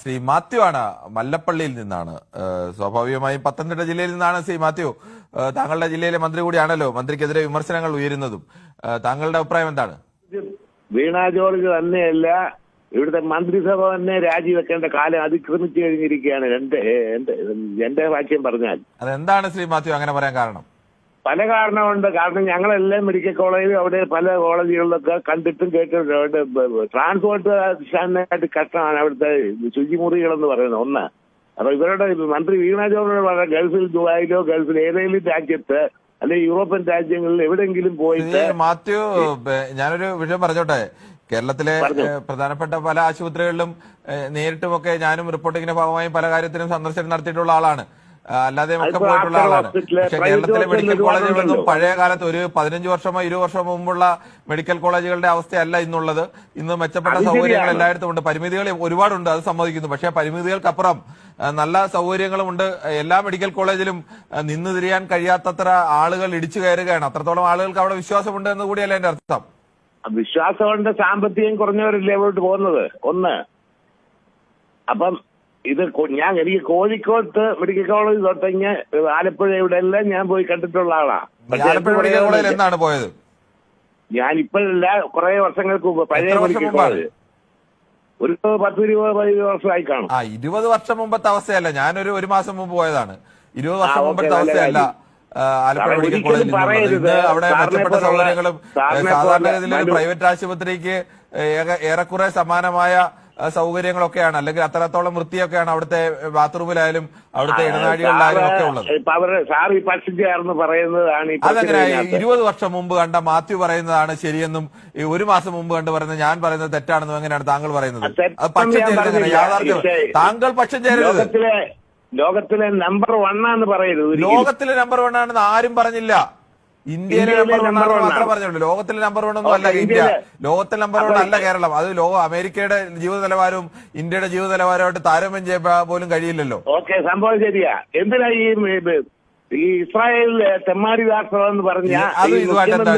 ശ്രീ മാത്യു ആണ് മല്ലപ്പള്ളിയിൽ നിന്നാണ്. സ്വാഭാവികമായും പത്തനംതിട്ട ജില്ലയിൽ നിന്നാണ് ശ്രീ മാത്യു. താങ്കളുടെ ജില്ലയിലെ മന്ത്രി കൂടിയാണല്ലോ. മന്ത്രിക്കെതിരെ വിമർശനങ്ങൾ ഉയരുന്നതും. താങ്കളുടെ അഭിപ്രായം എന്താണ്? വീണ ജോർജ് തന്നെയല്ല ഇവിടുത്തെ മന്ത്രിസഭ തന്നെ രാജിവെക്കേണ്ട കാലം അതിക്രമിച്ചു കഴിഞ്ഞിരിക്കുകയാണ്. എന്റെ എന്റെ എന്റെ വാക്യം പറഞ്ഞാൽ. അതെന്താണ് ശ്രീ മാത്യു അങ്ങനെ പറയാൻ കാരണം? പല കാരണമുണ്ട്. കാരണം ഞങ്ങളെല്ലാം മെഡിക്കൽ കോളേജിൽ അവിടെ പല കോളേജുകളിലൊക്കെ കണ്ടിട്ടും കേട്ടിട്ടുണ്ട് അവിടെ ട്രാൻസ്പോർട്ട് സ്റ്റാൻഡിനായിട്ട് കഷ്ടമാണ് അവിടുത്തെ ശുചിമുറികൾ എന്ന് പറയുന്നത് ഒന്ന്. അപ്പൊ ഇവരുടെ മന്ത്രി വീണ ജോബിനോട് പറഞ്ഞ ഗൾഫിൽ ദുബായിലോ ഗൾഫിൽ ഏതെങ്കിലും രാജ്യത്ത് അല്ലെങ്കിൽ യൂറോപ്യൻ രാജ്യങ്ങളിൽ എവിടെയെങ്കിലും പോയിട്ട് മാത്യു ഞാനൊരു വിഷയം പറഞ്ഞോട്ടെ? കേരളത്തിലെ. പ്രധാനപ്പെട്ട പല ആശുപത്രികളിലും നേരിട്ടുമൊക്കെ ഞാനും റിപ്പോർട്ടിങ്ങിന്റെ ഭാഗമായും പല കാര്യത്തിലും സന്ദർശനം നടത്തിയിട്ടുള്ള ആളാണ്. ആ, അല്ലാതെയും ഒക്കെ പോയിട്ടുള്ള ആളാണ്. പക്ഷെ കേരളത്തിലെ മെഡിക്കൽ കോളേജുകളൊന്നും പഴയ കാലത്ത് ഒരു പതിനഞ്ച് വർഷമോ ഇരുപത് വർഷമോ മുമ്പുള്ള മെഡിക്കൽ കോളേജുകളുടെ അവസ്ഥയല്ല ഇന്നുള്ളത്. ഇന്ന് മെച്ചപ്പെട്ട സൗകര്യങ്ങൾ. എല്ലായിടത്തും ഉണ്ട്. പരിമിതികൾ ഒരുപാടുണ്ട് അത് സമ്മതിക്കുന്നു. പക്ഷേ പരിമിതികൾക്കപ്പുറം നല്ല സൗകര്യങ്ങളുമുണ്ട് എല്ലാ മെഡിക്കൽ കോളേജിലും നിന്ന് തിരിയാൻ കഴിയാത്തത്ര ആളുകൾ ഇടിച്ചു കയറുകയാണ്. അത്രത്തോളം ആളുകൾക്ക് അവിടെ വിശ്വാസമുണ്ട് എന്ന് കൂടിയല്ല എന്റെ അർത്ഥം? വിശ്വാസമുണ്ട് സാമ്പത്തികം കുറഞ്ഞവരല്ലേ പോയിട്ട് പോകുന്നത്? ഒന്ന്. അപ്പം ഇത് ഞാൻ എനിക്ക് കോഴിക്കോട്ട് മെഡിക്കൽ കോളേജ് തൊട്ടങ്ങ് ആലപ്പുഴ ഇവിടെ എല്ലാം ഞാൻ പോയി കണ്ടിട്ടുള്ള ആളാ. പക്ഷേ ആലപ്പുഴ മെഡിക്കൽ കോളേജിൽ എന്നാണ് പോയത്? ഞാൻ ഇപ്പോഴല്ല കുറെ വർഷങ്ങൾക്ക് മുമ്പ് പഴയ മെഡിക്കൽ കോളേജ്. ഒരു പത്ത് ഇരുപത് പതിനഞ്ച് വർഷമായി കാണും ആ ഇരുപത് വർഷം മുമ്പത്തെ അവസ്ഥയല്ല. ഞാനൊരു ഒരു മാസം മുമ്പ് പോയതാണ്. ഇരുപത് വർഷം മുമ്പത്തെ അവസ്ഥയല്ല ആലപ്പുഴ മെഡിക്കൽ കോളേജിൽ ഇന്ന് അവിടെ സാറിനെ മെച്ചപ്പെട്ട പോലുള്ള- സൗകര്യങ്ങളും സാധാരണഗതിയിൽ പ്രൈവറ്റ് ആശുപത്രിക്ക് ഏറെക്കുറെ സമാനമായ സൗകര്യങ്ങളൊക്കെയാണ്. അല്ലെങ്കിൽ അത്രത്തോളം വൃത്തിയൊക്കെയാണ് അവിടുത്തെ ബാത്റൂമിലായാലും അവിടുത്തെ ഇടനാഴികളിലായാലും ഒക്കെ ഉള്ളത്. ഇപ്പൊ അവർ സാർ ഈ പറയുന്നതാണ് അതെങ്ങനെ. ഇരുപത് വർഷം മുമ്പ് കണ്ട മാത്യു പറയുന്നതാണ് ശരിയെന്നും ഈ ഒരു മാസം മുമ്പ് കണ്ട് പറയുന്നത് ഞാൻ പറയുന്നത് തെറ്റാണെന്നും എങ്ങനെയാണ് താങ്കൾ പറയുന്നത്? പക്ഷം ചേരുന്നത് യാഥാർത്ഥ്യം. താങ്കൾ പക്ഷം ചേരരുത്. ലോകത്തിലെ നമ്പർ ആണെന്ന് പറയരുത്. ലോകത്തിലെ നമ്പർ വൺ ആണെന്ന് ആരും പറഞ്ഞില്ല. ഇന്ത്യയിലെ നമ്പർ വൺ മാത്രം മാത്രമേ. പറഞ്ഞുള്ളൂ ലോകത്തിലെ നമ്പർ വൺ ഒന്നും അല്ല ഇന്ത്യ. ലോകത്തിലെ നമ്പർ വൺ അല്ല കേരളം. അത് ലോക അമേരിക്കയുടെ ജീവിത നിലവാരവും ഇന്ത്യയുടെ ജീവിത നിലവാരമായിട്ട് താരതമ്യം ചെയ്യാൻ പോലും കഴിയില്ലല്ലോ. ഓക്കെ സംഭവം ശരിയാ. എന്തിനാ ഈ ഈ ഇസ്രായേലിൽ തെമ്മാടി രാഷ്ട്രം എന്ന് പറഞ്ഞ അത്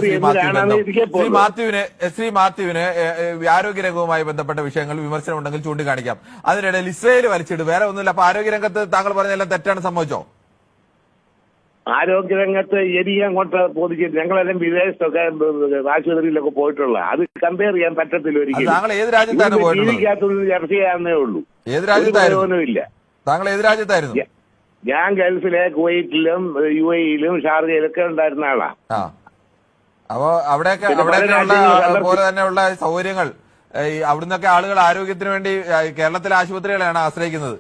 ശ്രീ. മാത്യുവിന് ശ്രീ മാത്യുവിന് ആരോഗ്യരംഗവുമായി ബന്ധപ്പെട്ട വിഷയങ്ങൾ വിമർശനം ഉണ്ടെങ്കിൽ ചൂണ്ടിക്കാണിക്കാം. അതിനിടയിൽ ഇസ്രായേൽ വലിച്ചിട്ട് വേറെ ഒന്നുമില്ല. അപ്പൊ ആരോഗ്യരംഗത്ത് താങ്കൾ പറഞ്ഞെല്ലാം തെറ്റാണ്. സംഭവിച്ചോ? ആരോഗ്യരംഗത്ത് എനിക്ക് അങ്ങോട്ട് പൊതിച്ചിട്ട് ഞങ്ങളെല്ലാം വിദേശത്തൊക്കെ ആശുപത്രിയിലൊക്കെ പോയിട്ടുള്ള അത് കമ്പയർ ചെയ്യാൻ പറ്റത്തില്ല ഒരിക്കലും. ജീവിക്കാത്തൊരു ചർച്ച ചെയ്യാന്നേ ഉള്ളൂ. ഏത് രാജ്യത്തായിരുന്നു? താങ്കൾ ഏത് രാജ്യത്തായിരുന്നു? ഞാൻ ഗൾഫിലെ കുവൈറ്റിലും യു എയിലും ഷാർജയിലൊക്കെ ഉണ്ടായിരുന്ന ആളാ. അപ്പോ അവിടെയൊക്കെ അവിടെയൊക്കെയുള്ള പോലെ തന്നെയുള്ള സൗകര്യങ്ങൾ അവിടുന്നൊക്കെ ആളുകൾ ആരോഗ്യത്തിന് വേണ്ടി കേരളത്തിലെ ആശുപത്രികളെയാണ് ആശ്രയിക്കുന്നത്.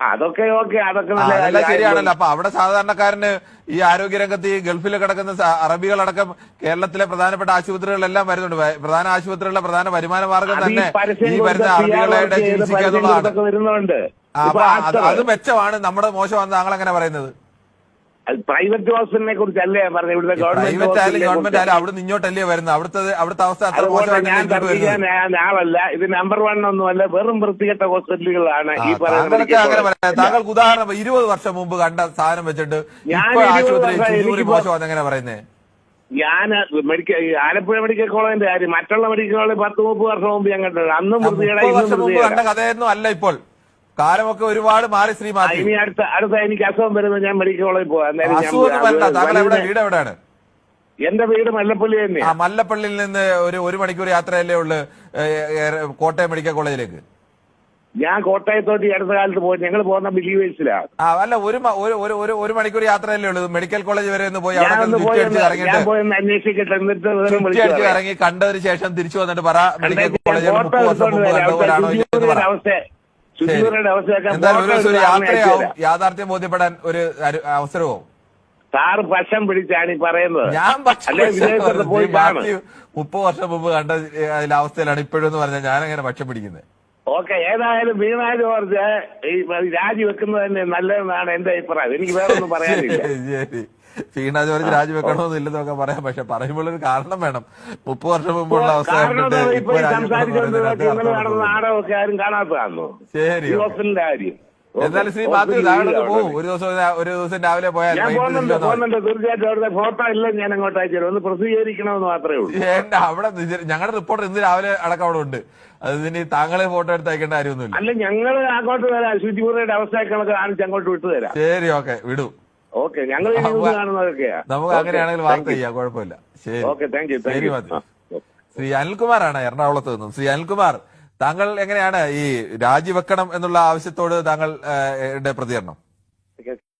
അതൊക്കെ ഓക്കെ അതൊക്കെ നല്ല അതെല്ലാം. ശരിയാണല്ലോ. അപ്പൊ അവിടെ സാധാരണക്കാരന് ഈ ആരോഗ്യരംഗത്ത് ഈ ഗൾഫിൽ കിടക്കുന്ന സ- അറബികളടക്കം കേരളത്തിലെ പ്രധാനപ്പെട്ട ആശുപത്രികളിലെല്ലാം വരുന്നുണ്ട്. വ- പ്രധാന ആശുപത്രികളിലെ പ്രധാന വരുമാന മാർഗം അത് ഈ തന്നെ പരസ്യം ഈ വരുന്ന കൊടുത്ത ചികിത്സിക്കുന്നതാണ് PR ചെയ്ത് ചികിത്സിക്കുക പരസ്യം എന്നുള്ളതാണ്. കൊടുത്തൊക്കെ വരുന്നുണ്ട്. ആ, ഇപ്പൊ അപ്പൊ അത് അത് മെച്ചമാണ്. നമ്മുടെ മോശമാണെന്ന് താങ്കൾ അങ്ങനെ പറയുന്നത്? പ്രൈവറ്റ് ഹോസ്പിറ്റലിനെ കുറിച്ചല്ലേ ഞാൻ പറഞ്ഞത്? ഇവിടുത്തെ ഗവൺമെന്റ് പ്രൈവറ്റ് ആയാലും ഗവൺമെന്റ് ആയാലും അവിടെ ഇങ്ങോട്ടല്ലേ വരുന്നത്? അവിടുത്തെ അവിടുത്തെ അവസ്ഥ അത്ര മോശമായിട്ട് ഞാൻ ആളല്ല. ഇത് നമ്പർ വൺ ഒന്നുമല്ല വെറും വൃത്തികെട്ട ഹോസ്പിറ്റലുകളാണ് ഈ പറയുന്നത് താങ്കളൊക്കെ അങ്ങനെ പറയാം. താങ്കൾക്ക് ഉദാഹരണം ഇരുപത് വർഷം മുമ്പ് കണ്ട സാധനം വെച്ചിട്ട് ഞാൻ ആശുപത്രി മോശമാണെന്ന് എങ്ങനെ പറയുന്നേ? ഞാൻ മെഡിക്കൽ ആലപ്പുഴ മെഡിക്കൽ കോളേജിന്റെ കാര്യം മറ്റുള്ള മെഡിക്കൽ കോളേജ് പത്ത് മുപ്പത് വർഷം മുമ്പ് ഞാൻ കണ്ടിട്ടുണ്ട്. അന്നും ആ, വൃത്തികേടാ മുപ്പത് ഇന്നും വർഷം മുമ്പ് കണ്ട കഥയൊന്നും അല്ല ഇപ്പോൾ. കാലമൊക്കെ ഒരുപാട് മാറി ശ്രീ മാത്യു ഇനി അടുത്ത അടുത്ത എനിക്ക് അസുഖം വരുമ്പോൾ ഞാൻ മെഡിക്കൽ കോളേജിൽ പോകാം അസുഖം വരണ്ട. താങ്കൾ എവിടെ വീട് എവിടെയാണ്? എന്റെ വീട് മല്ലപ്പള്ളി തന്നെ. ആ മല്ലപ്പള്ളിയിൽ നിന്ന് ഒരു ഒരു മണിക്കൂർ യാത്രയല്ലേ ഉള്ളു കോട്ടയം മെഡിക്കൽ കോളേജിലേക്ക്? ഞാൻ കോട്ടയത്തോട്ട് അടുത്ത കാലത്ത് പോയി. ഞങ്ങൾ പോകുന്ന ബിലീവേഴ്സിലാണ് ആ അല്ല ഒരു ഒരു ഒരു- മണിക്കൂർ യാത്രയല്ലേ ഉള്ളൂ. മെഡിക്കൽ കോളേജ് വരെ ഒന്ന് പോയി അവിടെ അന്വേഷിക്കട്ടെ. എന്നിട്ട്. ഇറങ്ങി കണ്ടതിന് ശേഷം തിരിച്ചു വന്നിട്ട് പറ മെഡിക്കൽ കോളേജ് അവസ്ഥ യാഥാർത്ഥ്യം ബോധ്യപ്പെടാൻ ഒരു അവസരവും. സാർ പശം പിടിച്ചാണ് ഈ പറയുന്നത്. ഞാൻ പക്ഷേ മുപ്പത് വർഷം മുമ്പ് കണ്ട അവസ്ഥയിലാണ് ഇപ്പോഴും എന്ന് പറഞ്ഞാൽ ഞാൻ അങ്ങനെ പക്ഷം പിടിക്കുന്നത്. ഓക്കെ ഏതായാലും വീണ ജോർജ് ഈ രാജിവെക്കുന്നത് തന്നെ നല്ലതെന്നാണ് എന്റെ അഭിപ്രായം. എനിക്ക് വേറെ ഒന്നും പറയാനില്ല. വീണ ജോർജ് രാജിവെക്കണമെന്നില്ലെന്നൊക്കെ പറയാം. പക്ഷെ പറയുമ്പോൾ ഒരു കാരണം വേണം. മുപ്പത് വർഷം മുമ്പുള്ള അവസ്ഥ ഇപ്പൊ. നാടകമൊക്കെ ആരും കാണാത്തതാണോ ശരി ഹോസ്പിറ്റലിന്റെ കാര്യം എന്നാലും ശ്രീ മാത്യു താങ്കളൊക്കെ പോകും ഒരു ദിവസം ഒരു ദിവസം രാവിലെ പോയാൽ ഞാൻ പോകുന്നുണ്ട് മതി. പോകുന്നുണ്ട്. തീർച്ചയായിട്ടും അവിടുത്തെ ഫോട്ടോ എല്ലാം ഞാൻ അങ്ങോട്ട് അയച്ചു ഒന്ന് പ്രസിദ്ധീകരിക്കണമെന്ന് മാത്രമേ ഉള്ളൂ. ഏണ്ട അവിടെ ഞങ്ങളുടെ റിപ്പോർട്ടർ ഇന്ന് രാവിലെ അടക്കം അവിടെ ഉണ്ട്. അത് ഇനി താങ്കളെ ഫോട്ടോ എടുത്ത് അയക്കേണ്ട കാര്യമൊന്നുമില്ല. അല്ല ഞങ്ങൾ അങ്ങോട്ട് തരാം ശുചിമുറിയുടെ അവസ്ഥയൊക്കെ കാണിച്ച് അങ്ങോട്ട് വിട്ടു തരാം. ശരി ഓക്കെ വിടൂ. ഓക്കെ ഞങ്ങൾ കാണുന്നതൊക്കെയാ. നമുക്ക് അങ്ങനെയാണെങ്കിൽ വാർത്ത ചെയ്യാം കുഴപ്പമില്ല. ശരി. ഓക്കെ താങ്ക് യു താങ്ക് ശരി യു മാത്യു. ശ്രീ അനിൽകുമാറാണ് എറണാകുളത്ത് നിന്നും. ശ്രീ അനിൽകുമാർ താങ്കൾ എങ്ങനെയാണ് ഈ രാജിവെക്കണം എന്നുള്ള ആവശ്യത്തോട് താങ്കൾ പ്രതികരണം?